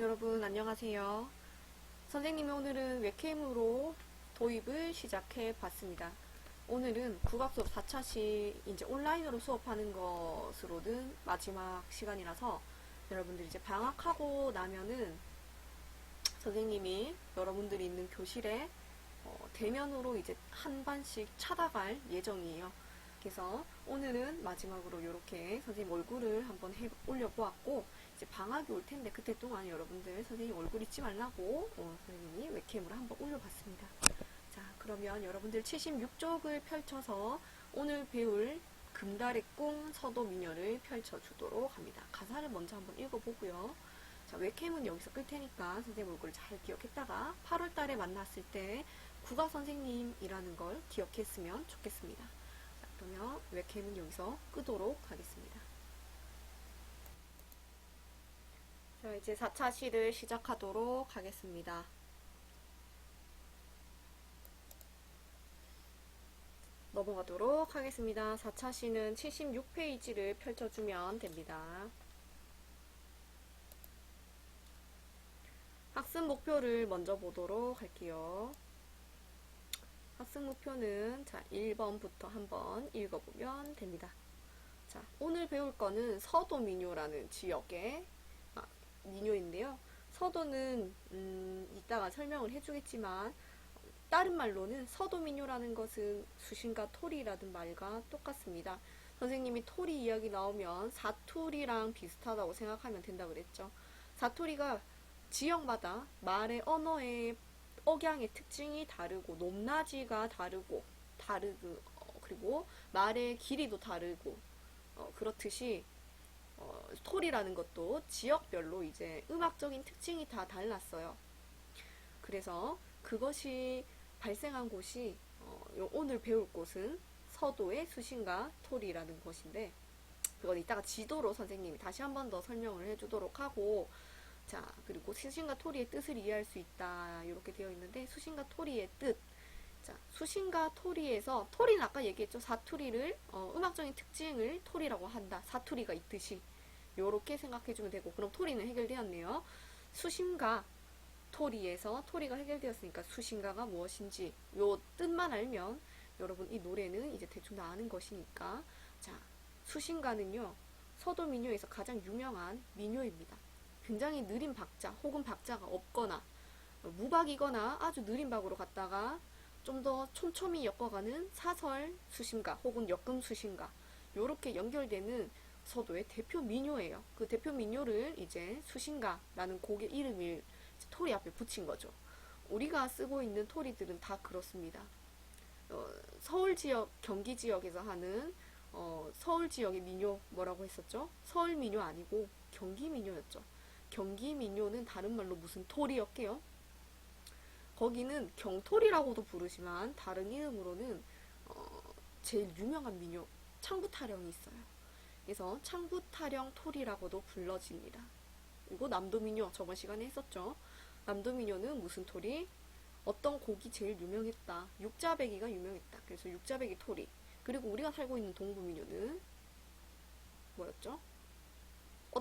여러분 안녕하세요. 선생님이 오늘은 웹캠으로 도입을 시작해 봤습니다. 오늘은 국악 수업 4차시 이제 온라인으로 수업하는 것으로는 마지막 시간이라서 여러분들이 이제 방학하고 나면은 선생님이 여러분들이 있는 교실에 어, 대면으로 이제 한 반씩 찾아갈 예정이에요. 그래서 오늘은 마지막으로 이렇게 선생님 얼굴을 한번 해 올려보았고 이제 방학이 올 텐데 그때 동안 여러분들 선생님 얼굴 잊지 말라고 어, 선생님이 웹캠으로 한번 올려봤습니다. 자 그러면 여러분들 76쪽을 펼쳐서 오늘 배울 금달의 꿈 서도 미녀를 펼쳐주도록 합니다. 가사를 먼저 한번 읽어보고요. 자 웹캠은 여기서 끌 테니까 선생님 얼굴을 잘 기억했다가 8월 달에 만났을 때 국악 선생님이라는 걸 기억했으면 좋겠습니다. 자, 그러면 웹캠은 여기서 끄도록 하겠습니다. 자, 이제 4차 시를 시작하도록 하겠습니다. 넘어가도록 하겠습니다. 4차 시는 76페이지를 펼쳐주면 됩니다. 학습 목표를 먼저 보도록 할게요. 학습 목표는 자 1번부터 한번 읽어보면 됩니다. 자 오늘 배울 거는 서도 민요라는 지역의 아, 민요인데요. 서도는 음, 이따가 설명을 해주겠지만 다른 말로는 서도 민요라는 것은 수신과 토리라는 말과 똑같습니다. 선생님이 토리 이야기 나오면 사투리랑 비슷하다고 생각하면 된다 그랬죠. 사투리가 지역마다 말의 언어의 억양의 특징이 다르고 높낮이가 다르고 다르고 어, 그리고 말의 길이도 다르고 어, 그렇듯이 어, 토리라는 것도 지역별로 이제 음악적인 특징이 다 달랐어요. 그래서 그것이 발생한 곳이 어, 요- 오늘 배울 곳은 서도의 수신가 토리라는 곳인데 그건 이따가 지도로 선생님이 다시 한 번 더 설명을 해주도록 하고 자, 그리고 수신과 토리의 뜻을 이해할 수 있다. 이렇게 되어 있는데, 수신과 토리의 뜻. 자, 수신과 토리에서, 토리는 아까 얘기했죠. 사투리를, 어, 음악적인 특징을 토리라고 한다. 사투리가 있듯이. 요렇게 생각해주면 되고, 그럼 토리는 해결되었네요. 수신과 토리에서 토리가 해결되었으니까 수신가가 무엇인지 요 뜻만 알면 여러분 이 노래는 이제 대충 다 아는 것이니까 자 수신가는요 서도 민요에서 가장 유명한 민요입니다. 굉장히 느린 박자 혹은 박자가 없거나 어, 무박이거나 아주 느린 박으로 갔다가 좀 더 촘촘히 엮어가는 사설 수신가 혹은 역금 수신가 요렇게 연결되는 서도의 대표 민요예요. 그 대표 민요를 이제 수신가라는 곡의 이름을 토리 앞에 붙인 거죠. 우리가 쓰고 있는 토리들은 다 그렇습니다. 어, 서울 지역, 경기 지역에서 하는 어, 서울 지역의 민요 뭐라고 했었죠? 서울 민요 아니고 경기 민요였죠. 경기 민요는 다른 말로 무슨 토리였게요? 거기는 경토리라고도 부르지만 다른 이름으로는 어, 제일 유명한 민요 창부타령이 있어요. 그래서 창부타령 토리라고도 불러집니다. 그리고 남도민요 저번 시간에 했었죠. 남도민요는 무슨 토리? 어떤 곡이 제일 유명했다. 육자배기가 유명했다. 그래서 육자배기 토리. 그리고 우리가 살고 있는 동부민요는 뭐였죠?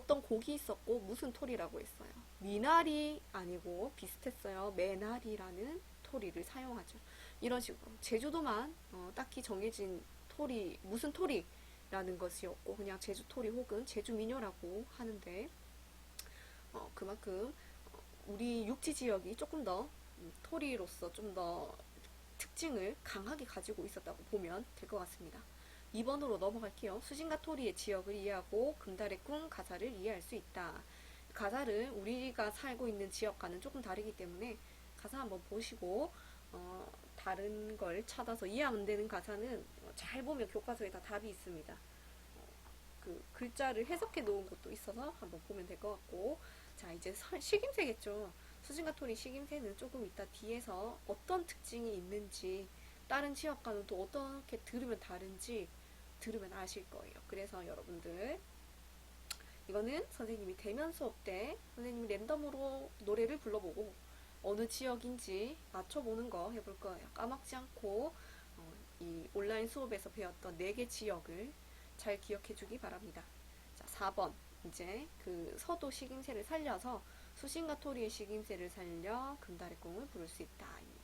어떤 곡이 있었고 무슨 토리라고 했어요. 미나리 아니고 비슷했어요. 매나리라는 토리를 사용하죠. 이런 식으로 제주도만 어, 딱히 정해진 토리 무슨 토리라는 것이었고 그냥 제주 토리 혹은 제주 민요라고 하는데 어, 그만큼 어, 우리 육지 지역이 조금 더 음, 토리로서 좀 더 특징을 강하게 가지고 있었다고 보면 될 것 같습니다. 2번으로 넘어갈게요. 수신과 토리의 지역을 이해하고 금달의 꿈 가사를 이해할 수 있다. 가사를 우리가 살고 있는 지역과는 조금 다르기 때문에 가사 한번 보시고 어, 다른 걸 찾아서 이해하면 되는 가사는 어, 잘 보면 교과서에 다 답이 있습니다. 어, 그 글자를 해석해 놓은 것도 있어서 한번 보면 될 것 같고 자 이제 서- 식임새겠죠. 수신과 토리 식임새는 조금 이따 뒤에서 어떤 특징이 있는지 다른 지역과는 또 어떻게 들으면 다른지 들으면 아실 거예요. 그래서 여러분들 이거는 선생님이 대면 수업 때 선생님이 랜덤으로 노래를 불러보고 어느 지역인지 맞춰보는 거 해볼 거예요. 까먹지 않고 어, 이 온라인 수업에서 배웠던 네개 지역을 잘 기억해 주기 바랍니다. 자, 4번 이제 그 서도 식임새를 살려서 수신과 토리의 식임새를 살려 금다래공을 부를 수 있다입니다.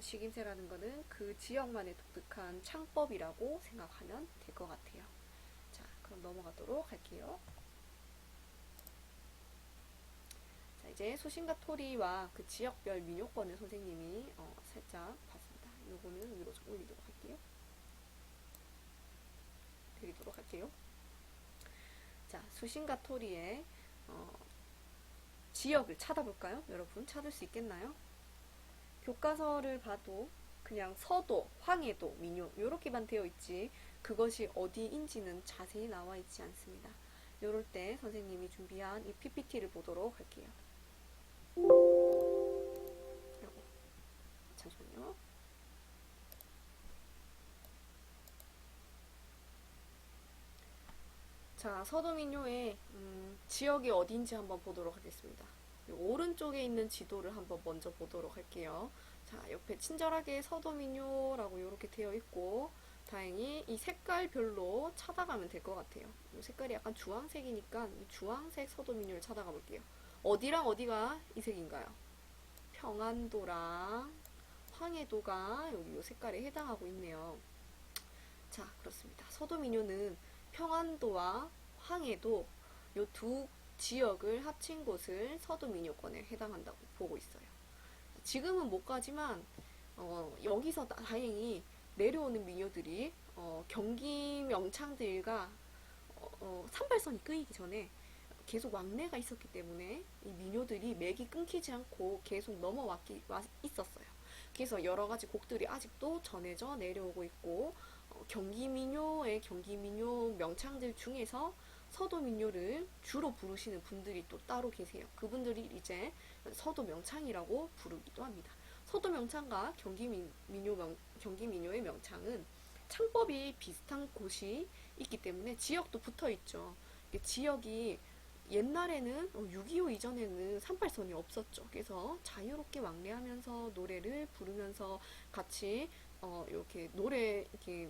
식임새라는 것은 그 지역만의 독특한 창법이라고 생각하면 될 것 같아요. 자, 그럼 넘어가도록 할게요. 자, 이제 수신과 토리와 그 지역별 민요권을 선생님이 어, 살짝 봤습니다. 요거는 위로 좀 올리도록 할게요. 드리도록 할게요. 자, 수신과 토리의 어, 지역을 찾아볼까요? 여러분 찾을 수 있겠나요? 교과서를 봐도 그냥 서도, 황해도, 민요 이렇게만 되어 있지 그것이 어디인지는 자세히 나와 있지 않습니다. 이럴 때 선생님이 준비한 이 PPT를 보도록 할게요. 잠시만요. 자, 서도민요의 음, 지역이 어디인지 한번 보도록 하겠습니다. 이 오른쪽에 있는 지도를 한번 먼저 보도록 할게요. 자, 옆에 친절하게 서도민요라고 이렇게 되어 있고 다행히 이 색깔별로 찾아가면 될 것 같아요. 이 색깔이 약간 주황색이니까 이 주황색 서도민요를 찾아가 볼게요. 어디랑 어디가 이 색인가요? 평안도랑 황해도가 여기 이 색깔에 해당하고 있네요. 자, 그렇습니다. 서도민요는 평안도와 황해도 이두 지역을 합친 곳을 서도 민요권에 해당한다고 보고 있어요. 지금은 못 가지만 어, 여기서 다- 다행히 내려오는 민요들이 어, 경기 명창들과 어, 어, 산발선이 끊이기 전에 계속 왕래가 있었기 때문에 이 민요들이 맥이 끊기지 않고 계속 넘어왔기 와- 있었어요. 그래서 여러 가지 곡들이 아직도 전해져 내려오고 있고 어, 경기 민요의 경기 민요 명창들 중에서 서도 민요를 주로 부르시는 분들이 또 따로 계세요. 그분들이 이제 서도 명창이라고 부르기도 합니다. 서도 명창과 경기 민- 민요 명, 경기 민요의 명창은 창법이 비슷한 곳이 있기 때문에 지역도 붙어 있죠. 지역이 옛날에는 6.25 이전에는 38선이 없었죠. 그래서 자유롭게 왕래하면서 노래를 부르면서 같이 어 이렇게 노래 이렇게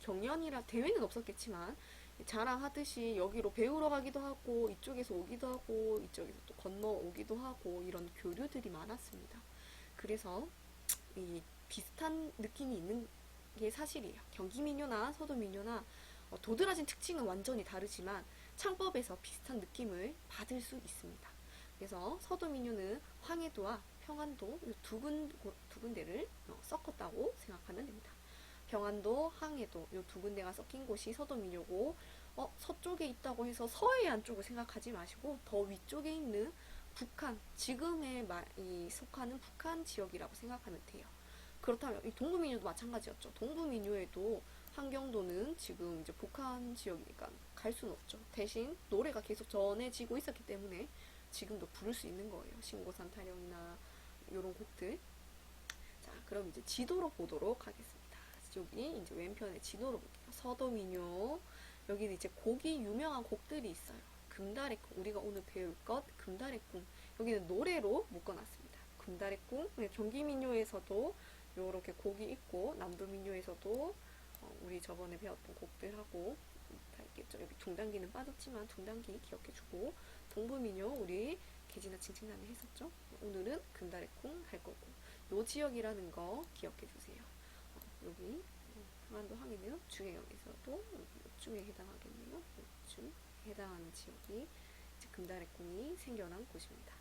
경연이라 대회는 없었겠지만 자랑하듯이 여기로 배우러 가기도 하고 이쪽에서 오기도 하고 이쪽에서 또 건너 오기도 하고 이런 교류들이 많았습니다. 그래서 이 비슷한 느낌이 있는 게 사실이에요. 경기 민요나 서도 민요나 어, 도드라진 특징은 완전히 다르지만 창법에서 비슷한 느낌을 받을 수 있습니다. 그래서 서도 민요는 황해도와 평안도 이두 군, 두 군데를 어, 섞었다고 생각하면 됩니다. 평안도, 항해도 이 두 군데가 섞인 곳이 서도민요고 어, 서쪽에 있다고 해서 서해안 쪽을 생각하지 마시고 더 위쪽에 있는 북한, 지금의 마, 이 속하는 북한 지역이라고 생각하면 돼요. 그렇다면 이 동부민요도 마찬가지였죠. 동부민요에도 한경도는 지금 이제 북한 지역이니까 갈 수는 없죠. 대신 노래가 계속 전해지고 있었기 때문에 지금도 부를 수 있는 거예요. 신고산 타령이나 이런 곡들. 자, 그럼 이제 지도로 보도록 하겠습니다. 여기 이제 왼편에 지도로 볼게요. 서도민요. 여기는 이제 곡이 유명한 곡들이 있어요. 금달의 꿈, 우리가 오늘 배울 것 금달의 꿈. 여기는 노래로 묶어놨습니다. 금달의 꿈. 네, 경기민요에서도 이렇게 곡이 있고 남도민요에서도 어, 우리 저번에 배웠던 곡들하고 다 있겠죠. 여기 둥단기는 빠졌지만 둥단기 기억해주고 동부민요 우리 개지나 칭칭나는 했었죠. 오늘은 금달의 꿈 할 거고 요 지역이라는 거 기억해주세요. 어, 여기 평안도 항해는 중해역에서도 요쯤에 해당하겠네요. 요쯤 해당하는 지역이 금달의 꿈이 생겨난 곳입니다.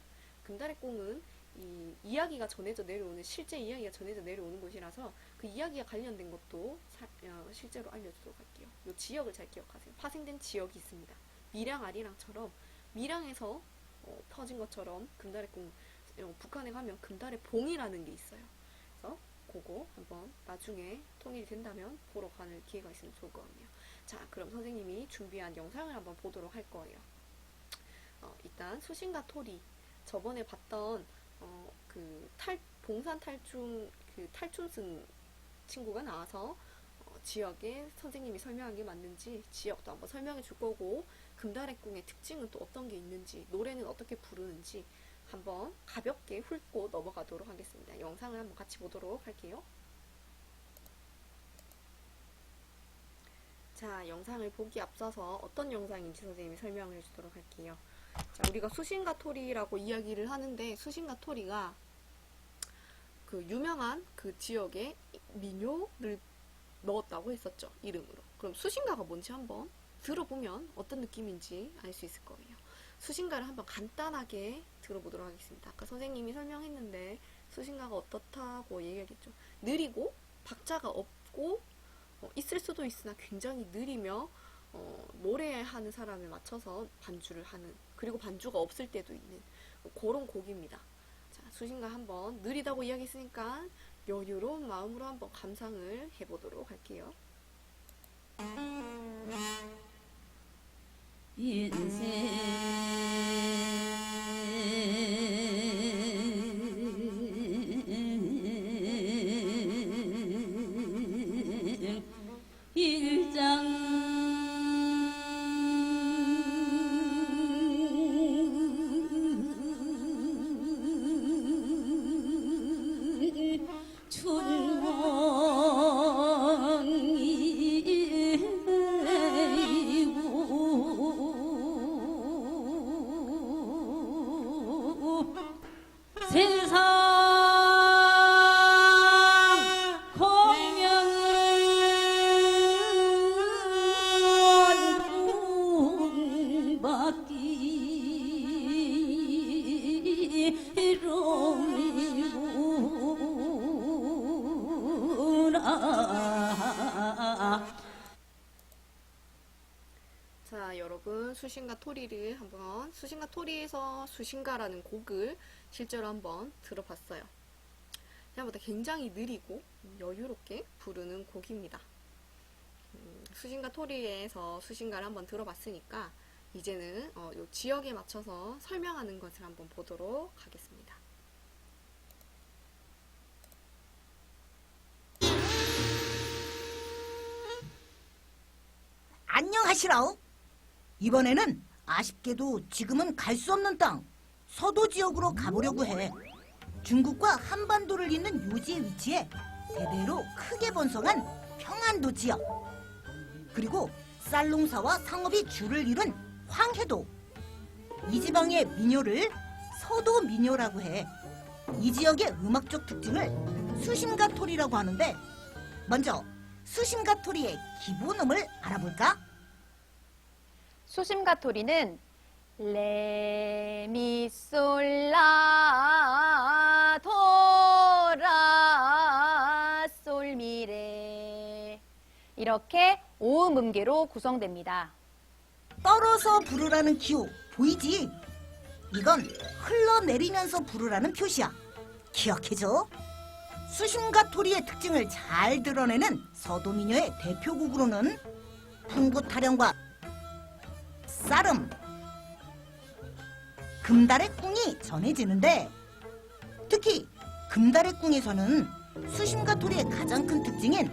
금달의 꿈은 이 이야기가 전해져 내려오는 실제 이야기가 전해져 내려오는 곳이라서 그 이야기가 관련된 것도 사- 어, 실제로 알려주도록 할게요. 이 지역을 잘 기억하세요. 파생된 지역이 있습니다. 밀양 아리랑처럼 밀양에서 어, 터진 것처럼 금달의 꿈 어, 북한에 가면 금달의 봉이라는 게 있어요. 그거 한번 나중에 통일이 된다면 보러 가는 기회가 있으면 좋을 것 같네요. 자, 그럼 선생님이 준비한 영상을 한번 보도록 할 거예요. 어, 일단 수신과 토리 저번에 봤던 어, 그 탈, 봉산 탈춤 그 탈춤 쓴 친구가 나와서 어, 지역에 선생님이 설명한 게 맞는지 지역도 한번 설명해 줄 거고 금달의 꿈의 특징은 또 어떤 게 있는지 노래는 어떻게 부르는지 한번 가볍게 훑고 넘어가도록 하겠습니다. 영상을 한번 같이 보도록 할게요. 자, 영상을 보기 앞서서 어떤 영상인지 선생님이 설명을 해주도록 할게요. 자, 우리가 수신과 토리라고 이야기를 하는데 수신과 토리가 그 유명한 그 지역에 민요를 넣었다고 했었죠. 이름으로. 그럼 수신가가 뭔지 한번 들어보면 어떤 느낌인지 알 수 있을 거예요. 수신가를 한번 간단하게 들어보도록 하겠습니다. 아까 선생님이 설명했는데 수신가가 어떻다고 얘기하겠죠. 느리고 박자가 없고 어, 있을 수도 있으나 굉장히 느리며 어, 노래하는 사람에 맞춰서 반주를 하는 그리고 반주가 없을 때도 있는 그런 곡입니다. 자, 수신가 한번 느리다고 이야기했으니까 여유로운 마음으로 한번 감상을 해보도록 할게요. 인생 수신가 토리에서 수신가라는 곡을 실제로 한번 들어봤어요. 생각보다 굉장히 느리고 여유롭게 부르는 곡입니다. 음, 수신가 토리에서 수신가를 한번 들어봤으니까 이제는 어, 요 지역에 맞춰서 설명하는 것을 한번 보도록 하겠습니다. 안녕하시라오. 이번에는 아쉽게도 지금은 갈 수 없는 땅 서도 지역으로 가보려고 해. 중국과 한반도를 잇는 요지의 위치에 대대로 크게 번성한 평안도 지역. 그리고 쌀농사와 상업이 주를 이룬 황해도. 이 지방의 민요를 서도 민요라고 해. 이 지역의 음악적 특징을 수심가토리라고 하는데 먼저 수심가토리의 기본음을 알아볼까? 수심가토리는 레미솔라 도라 솔미레 이렇게 오음 음계로 구성됩니다. 떨어서 부르라는 기호 보이지? 이건 흘러내리면서 부르라는 표시야. 기억해줘. 수심과 토리의 특징을 잘 드러내는 서도민요의 대표곡으로는 풍부타령과 쌀음, 금달의 꿍이 전해지는데 특히 금달의 꿍에서는 수심과 토리의 가장 큰 특징인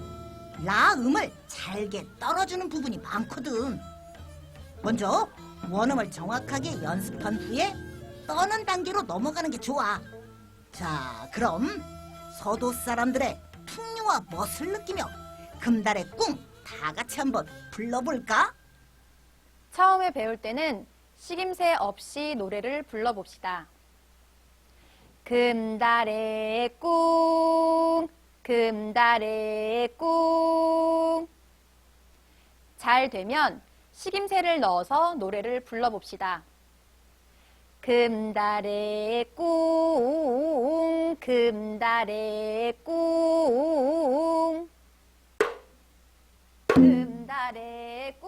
라음을 잘게 떨어주는 부분이 많거든. 먼저 원음을 정확하게 연습한 후에 떠는 단계로 넘어가는 게 좋아. 자, 그럼 서도 사람들의 풍요와 멋을 느끼며 금달의 꿍 다 같이 한번 불러볼까? 처음에 배울 때는 식임새 없이 노래를 불러봅시다. 금달의 꿍, 금달의 꿍. 잘 되면 식임새를 넣어서 노래를 불러봅시다. 금달의 꿍, 금달의 꿍. 금달의 꿍,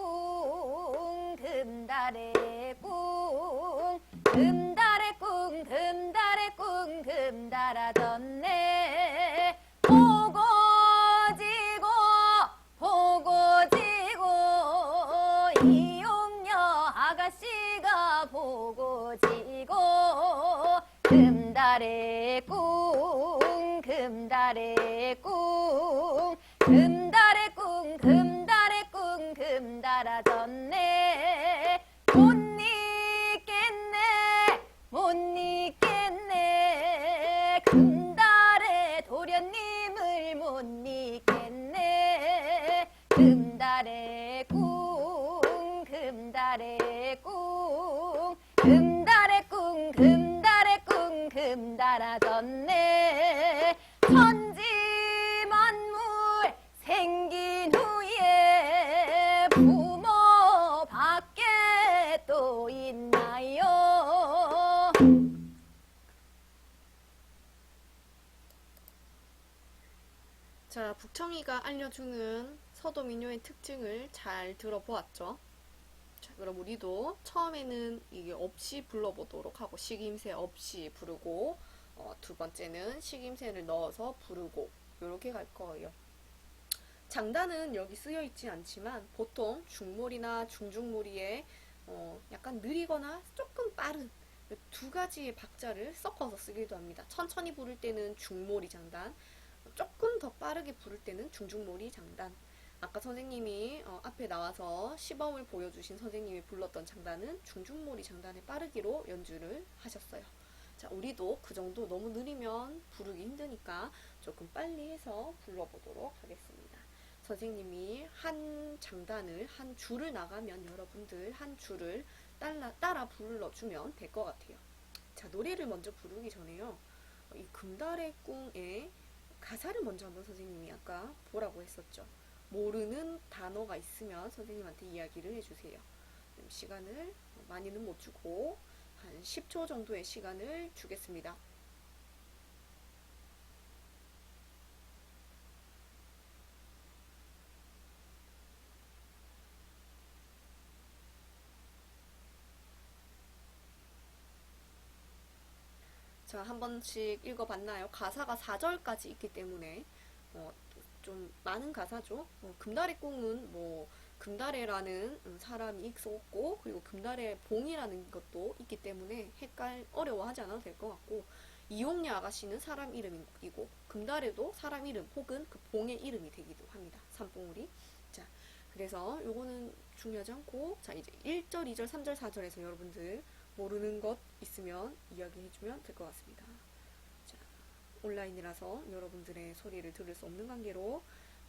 금달의 꿈 금달의 꿈 금달아 졌네 천지 만 물 생긴 후에 부모 밖에 또 있나요 자, 북청이가 알려주는 서도 민요의 특징을 잘 들어보았죠? 자, 그럼 우리도 처음에는 이게 없이 불러보도록 하고, 식임새 없이 부르고, 어, 두 번째는 식임새를 넣어서 부르고, 이렇게 갈 거예요. 장단은 여기 쓰여 있지 않지만, 보통 중몰이나 중중몰이에 어, 약간 느리거나 조금 빠른 두 가지의 박자를 섞어서 쓰기도 합니다. 천천히 부를 때는 중몰이 장단, 조금 더 빠르게 부를 때는 중중몰이 장단. 아까 선생님이 어, 앞에 나와서 시범을 보여주신 선생님이 불렀던 장단은 중중몰이 장단의 빠르기로 연주를 하셨어요. 자, 우리도 그 정도 너무 느리면 부르기 힘드니까 조금 빨리 해서 불러보도록 하겠습니다. 선생님이 한 장단을, 한 줄을 나가면 여러분들 한 줄을 따라, 따라 불러주면 될 것 같아요. 자, 노래를 먼저 부르기 전에요. 어, 이 금달의 꿍의 가사를 먼저 한번 선생님이 아까 보라고 했었죠. 모르는 단어가 있으면 선생님한테 이야기를 해주세요. 시간을 많이는 못 주고 한 10초 정도의 시간을 주겠습니다. 자, 한 번씩 읽어봤나요? 가사가 4절까지 있기 때문에 어, 좀 많은 가사죠. 어, 금달의 꿍은 뭐 금달해라는 음, 사람이 있었고 그리고 금달의 봉이라는 것도 있기 때문에 헷갈 어려워하지 않아도 될 것 같고 이용녀 아가씨는 사람 이름이고 금달에도 사람 이름 혹은 그 봉의 이름이 되기도 합니다. 산봉우리. 자, 그래서 요거는 중요하지 않고 자 이제 1절, 2절, 3절, 4절에서 여러분들 모르는 것 있으면 이야기해주면 될 것 같습니다. 자, 온라인이라서 여러분들의 소리를 들을 수 없는 관계로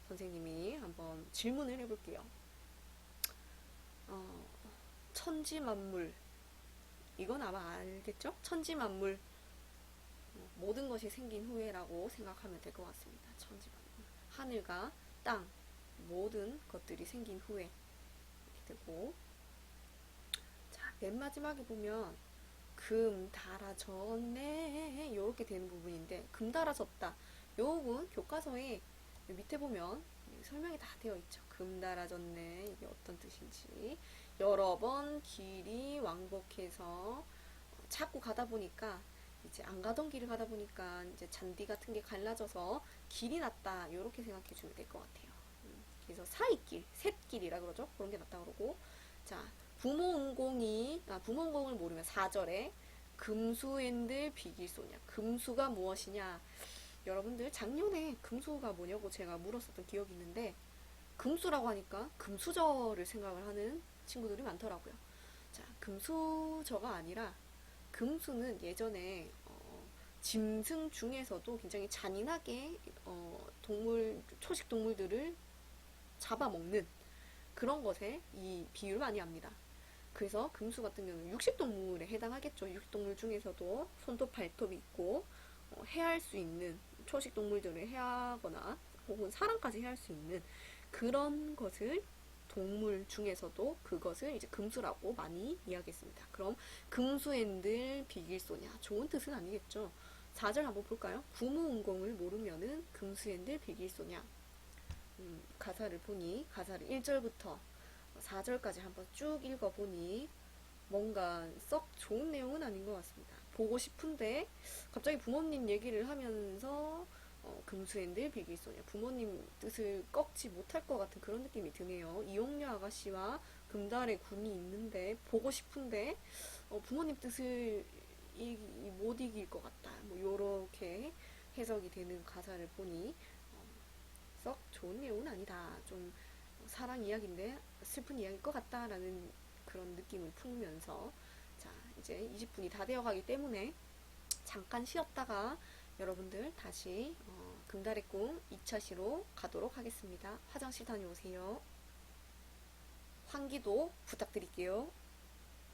선생님이 한번 질문을 해볼게요. 어, 천지만물 이건 아마 알겠죠? 천지만물 어, 모든 것이 생긴 후에라고 생각하면 될 것 같습니다. 천지만물 하늘과 땅 모든 것들이 생긴 후에 이렇게 되고 자, 맨 마지막에 보면 금 달아졌네 이렇게 되는 부분인데 금 달아졌다 요 부분 교과서에 밑에 보면 설명이 다 되어 있죠. 금 달아졌네 이게 어떤 뜻인지 여러 번 길이 왕복해서 자꾸 가다 보니까 이제 안 가던 길을 가다 보니까 이제 잔디 같은 게 갈라져서 길이 났다 이렇게 생각해 주면 될 것 같아요. 음, 그래서 사이길, 샛길이라 그러죠. 그런 게 났다 그러고 자 부모 은공이 아, 부모 은공을 모르면 4절에 금수엔들 비길소냐 금수가 무엇이냐 여러분들 작년에 금수가 뭐냐고 제가 물었었던 기억이 있는데 금수라고 하니까 금수저를 생각을 하는 친구들이 많더라고요. 자 금수저가 아니라 금수는 예전에 어, 짐승 중에서도 굉장히 잔인하게 어, 동물 초식 동물들을 잡아먹는 그런 것에 이 비유를 많이 합니다. 그래서 금수 같은 경우는 육식동물에 해당하겠죠. 육식동물 중에서도 손톱, 발톱이 있고 어, 해할 수 있는 초식동물들을 해하거나 혹은 사람까지 해할 수 있는 그런 것을 동물 중에서도 그것을 이제 금수라고 많이 이야기했습니다. 그럼 금수엔들 비길소냐 좋은 뜻은 아니겠죠. 4절 한번 볼까요? 부무운공을 모르면은 금수엔들 비길소냐 음, 가사를 보니 가사를 1절부터 4절까지 한번 쭉 읽어보니 뭔가 썩 좋은 내용은 아닌 것 같습니다. 보고 싶은데 갑자기 부모님 얘기를 하면서 어, 금수엔들 비길소냐 부모님 뜻을 꺾지 못할 것 같은 그런 느낌이 드네요. 이용녀 아가씨와 금달의 군이 있는데 보고 싶은데 어, 부모님 뜻을 이, 이- 못 이길 것 같다. 뭐 요렇게 해석이 되는 가사를 보니 어, 썩 좋은 내용은 아니다. 좀 사랑 이야기인데 슬픈 이야기일 것 같다라는 그런 느낌을 품으면서 자 이제 20분이 다 되어가기 때문에 잠깐 쉬었다가 여러분들 다시 어, 금달의 꿈 2차 시로 가도록 하겠습니다. 화장실 다녀오세요. 환기도 부탁드릴게요.